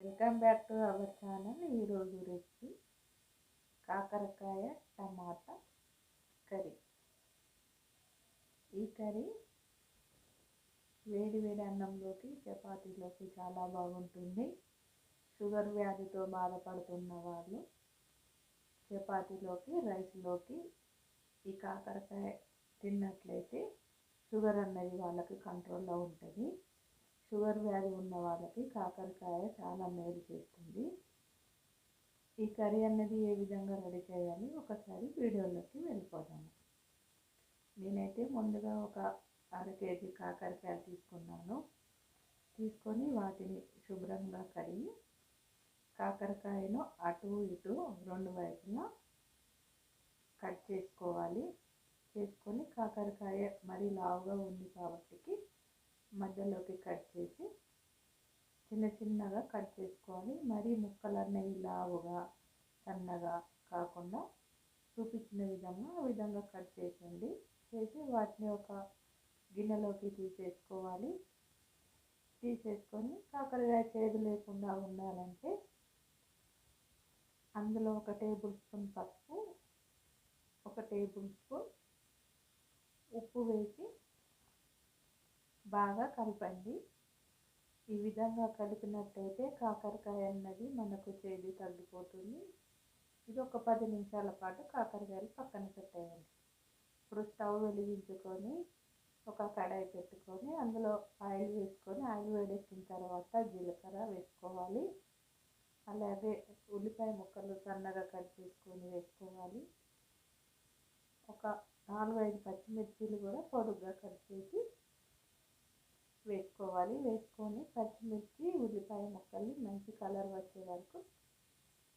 Welcome back to our channel. ఈరోజు recipe కాకరకాయ టమాటా కర్రీ. ఈ కర్రీ వేడి వేడి అన్నంలోకి చపాతీలోకి చాలా బాగుంటుంది. షుగర్ వ్యాధితో బాధపడుతున్న వాళ్ళు చపాతీలోకి రైస్లోకి ఈ కాకరకాయ తిన్నట్లయితే షుగర్ అన్నది వాళ్ళకి కంట్రోల్లో ఉంటుంది. షుగర్ వ్యాధి ఉన్న వాళ్ళకి కాకరకాయ చాలా మేలు చేస్తుంది. ఈ కర్రీ అన్నది ఏ విధంగా రెడీ చేయాలి ఒకసారి వీడియోలోకి వెళ్ళిపోదాము. నేనైతే ముందుగా ఒక అర కేజీ కాకరకాయలు తీసుకున్నాను. తీసుకొని వాటిని శుభ్రంగా కడిగి కాకరకాయను అటు ఇటు రెండు వైపులా కట్ చేసుకోవాలి. చేసుకొని కాకరకాయ మరీ లావుగా ఉంది కాబట్టి మధ్యలోకి కట్ చేసి చిన్న చిన్నగా కట్ చేసుకోవాలి. మరీ ముక్కలన్నీ లావుగా సన్నగా కాకుండా చూపించిన విధంగా ఆ విధంగా కట్ చేసేయండి. చేసి వాటిని ఒక గిన్నెలోకి తీసేసుకోవాలి. తీసేసుకొని కాకరకాయ చేదు లేకుండా ఉండాలంటే అందులో ఒక టేబుల్ స్పూన్ పసుపు ఒక టేబుల్ స్పూన్ ఉప్పు వేసి బాగా కలపండి. ఈ విధంగా కలిపినట్టయితే కాకరకాయ అన్నది మనకు చేదు తగ్గిపోతుంది. ఇది ఒక పది నిమిషాల పాటు కాకరకాయలు పక్కన పెట్టేయండి. ఇప్పుడు స్టవ్ వెలిగించుకొని ఒక కడాయి పెట్టుకొని అందులో ఆయిల్ వేసుకొని ఆయిల్ వేడెక్కిన తర్వాత జీలకర్ర వేసుకోవాలి. అలాగే ఉల్లిపాయ ముక్కలు సన్నగా కట్ చేసుకొని వేసుకోవాలి. ఒక నాలుగు ఐదు పచ్చిమిర్చీలు కూడా పొడుగ్గా కట్ చేసి వేసుకోవాలి. వేసుకొని పచ్చిమిర్చి ఉల్లిపాయ ముక్కల్ని మంచి కలర్ వచ్చే వరకు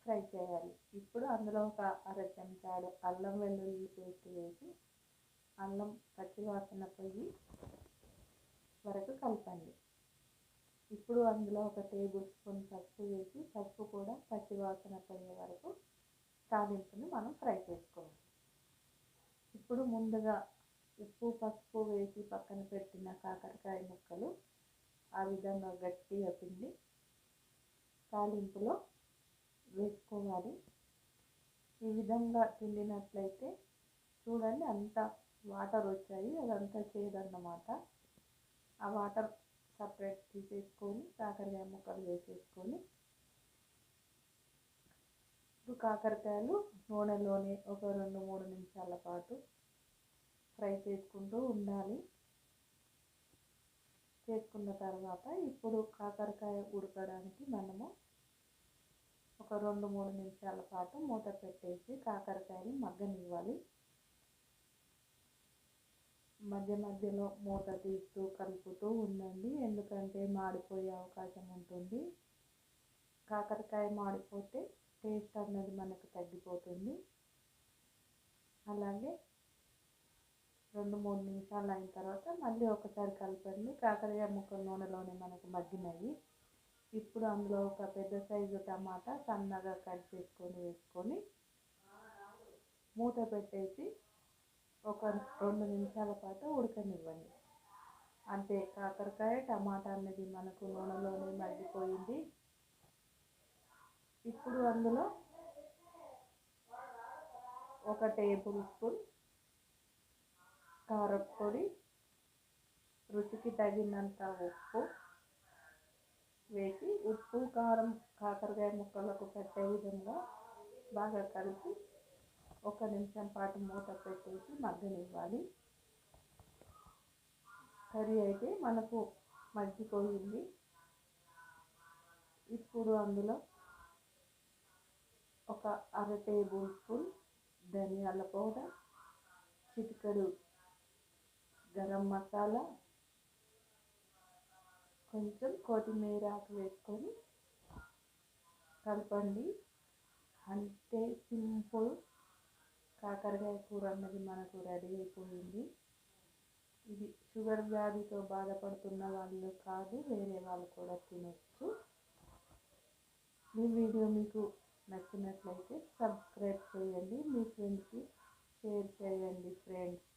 ఫ్రై చేయాలి. ఇప్పుడు అందులో ఒక అర చెంచాడు అల్లం వెల్లుల్లి పేస్ట్ వేసి అల్లం పచ్చి వాసన పోయి వరకు కలపండి. ఇప్పుడు అందులో ఒక టేబుల్ స్పూన్ పసుపు వేసి పసుపు కూడా పచ్చివాసన పోయే వరకు తాలింపుని మనం ఫ్రై చేసుకోవాలి. ఇప్పుడు ముందుగా ఉప్పు పసుపు వేసి పక్కన పెట్టిన కాకరకాయ ముక్కలు ఆ విధంగా గట్టిగా పిండి తాలింపులో వేసుకోవాలి. ఈ విధంగా పిండినట్లయితే చూడండి అంత వాటర్ వచ్చాయి. అదంతా చేయదన్నమాట ఆ వాటర్ సపరేట్ తీసేసుకొని కాకరకాయ ముక్కలు వేసేసుకొని ఇప్పుడు కాకరకాయలు నూనెలోనే ఒక రెండు మూడు నిమిషాల పాటు ఫ్రై చేసుకుంటూ ఉండాలి. చేసుకున్న తర్వాత ఇప్పుడు కాకరకాయ ఉడకడానికి మనము ఒక రెండు మూడు నిమిషాల పాటు మూత పెట్టేసి కాకరకాయని మగ్గనివ్వాలి. మధ్య మధ్యలో మూత తీస్తూ కలుపుతూ ఉండండి. ఎందుకంటే మాడిపోయే అవకాశం ఉంటుంది. కాకరకాయ మాడిపోతే టేస్ట్ అన్నది మనకు తగ్గిపోతుంది. అలాగే రెండు మూడు నిమిషాలు అయిన తర్వాత మళ్ళీ ఒకసారి కలపండి. కాకరకాయ ముక్కలు నూనెలోనే మనకు మగ్గినవి. ఇప్పుడు అందులో ఒక పెద్ద సైజు టమాటా సన్నగా కట్ చేసుకొని వేసుకొని మూత పెట్టేసి ఒక రెండు నిమిషాల పాటు ఉడకనివ్వండి. అంతే కాకరకాయ టమాటా అనేది మనకు నూనెలోనే మగ్గిపోయింది. ఇప్పుడు అందులో ఒక టేబుల్ స్పూన్ కారపొడి రుచికి తగినంత ఉప్పు వేసి ఉప్పు కారం కాకరకాయ ముక్కలకు పెట్టే విధంగా బాగా కలిపి ఒక నిమిషం పాటు మూత పెట్టేసి మగ్గనివ్వాలి. కర్రీ అయితే మనకు మగ్గిపోయింది. ఇప్పుడు అందులో ఒక అర టేబుల్ స్పూన్ ధనియాల పౌడర్ చిటికెడు గరం మసాలా కొంచెం కొత్తిమీర ఆకు వేసుకొని కలపండి. అంతే సింపుల్ కాకరకాయ కూర అన్నది మనకు రెడీ అయిపోయింది. ఇది షుగర్ వ్యాధితో బాధపడుతున్న వాళ్ళు కాదు వేరే వాళ్ళు కూడా తినచ్చు. ఈ వీడియో మీకు నచ్చినట్లయితే సబ్స్క్రైబ్ చేయండి మీ ఫ్రెండ్స్కి షేర్ చేయండి ఫ్రెండ్స్.